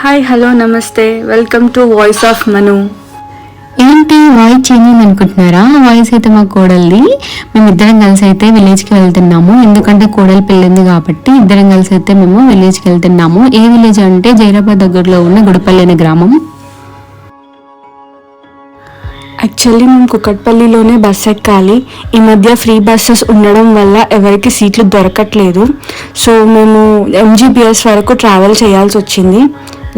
Hi hello namaste. Welcome to voice of Manu ఏంటి voice change అయింది అనుకుంటున్నారా? Voice అయితే మా కోడల్ది. మేము ఇద్దరం కలిసి అయితే విలేజ్కి వెళ్తున్నాము. ఎందుకంటే కోడలు పెళ్ళింది కాబట్టి ఇద్దరం కలిసి అయితే మేము విలేజ్కి వెళ్తున్నాము. ఏ విలేజ్ అంటే జైరాబాద్ దగ్గరలో ఉన్న గుడిపల్లి అనే గ్రామం. యాక్చువల్లీ మేము కుక్కట్పల్లిలోనే బస్ ఎక్కాలి. ఈ మధ్య ఫ్రీ బస్సెస్ ఉండడం వల్ల ఎవరికి సీట్లు దొరకట్లేదు. సో మేము ఎంజీబీఎస్ వరకు ట్రావెల్ చేయాల్సి వచ్చింది.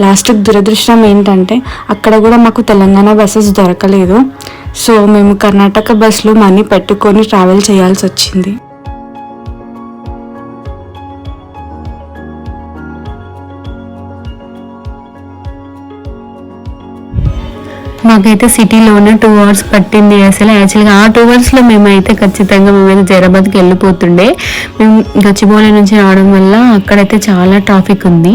లాస్ట్ దురదృష్టం ఏంటంటే అక్కడ కూడా మాకు తెలంగాణ బస్సెస్ దొరకలేదు. సో మేము కర్ణాటక బస్సులో మనీ పెట్టుకొని ట్రావెల్ చేయాల్సి వచ్చింది. మాకైతే సిటీలోనే టూ అవర్స్ పట్టింది అసలు. యాక్చువల్గా ఆ టూ అవర్స్లో మేమైతే ఖచ్చితంగా మేమైతే జైరాబాద్కి వెళ్ళిపోతుండే. మేము గచ్చిబౌలి నుంచి రావడం వల్ల అక్కడైతే చాలా ట్రాఫిక్ ఉంది.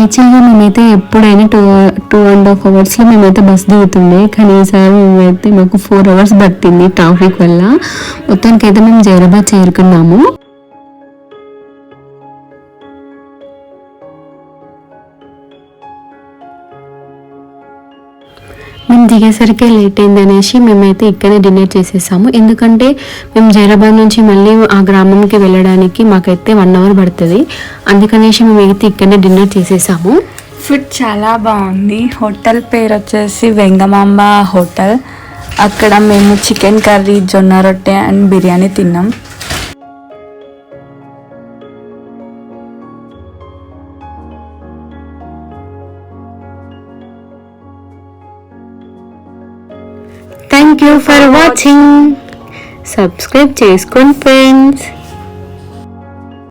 యాక్చువల్గా మేమైతే ఎప్పుడైనా టూ టూ అండ్ హాఫ్ అవర్స్లో మేమైతే బస్ దిగుతుండే. కానీ ఈసారి మేమైతే మాకు ఫోర్ అవర్స్ పట్టింది ట్రాఫిక్ వల్ల. మొత్తానికైతే మేము జైరాబాద్ చేరుకున్నాము. మేము దిగేసరికి లేట్ అయింది అనేసి మేమైతే ఇక్కడే డిన్నర్ చేసేసాము. ఎందుకంటే మేము జైరాబాద్ నుంచి మళ్ళీ ఆ గ్రామంకి వెళ్ళడానికి మాకైతే వన్ అవర్ పడుతుంది. అందుకనేసి మేమైతే ఇక్కడే డిన్నర్ చేసేసాము. ఫుడ్ చాలా బాగుంది. హోటల్ పేరు వచ్చేసి వెంగమాంబ హోటల్. అక్కడ మేము చికెన్ కర్రీ జొన్న రొట్టె అండ్ బిర్యానీ తిన్నాం. Thank you for watching subscribe చేసుకోండి ఫ్రెండ్స్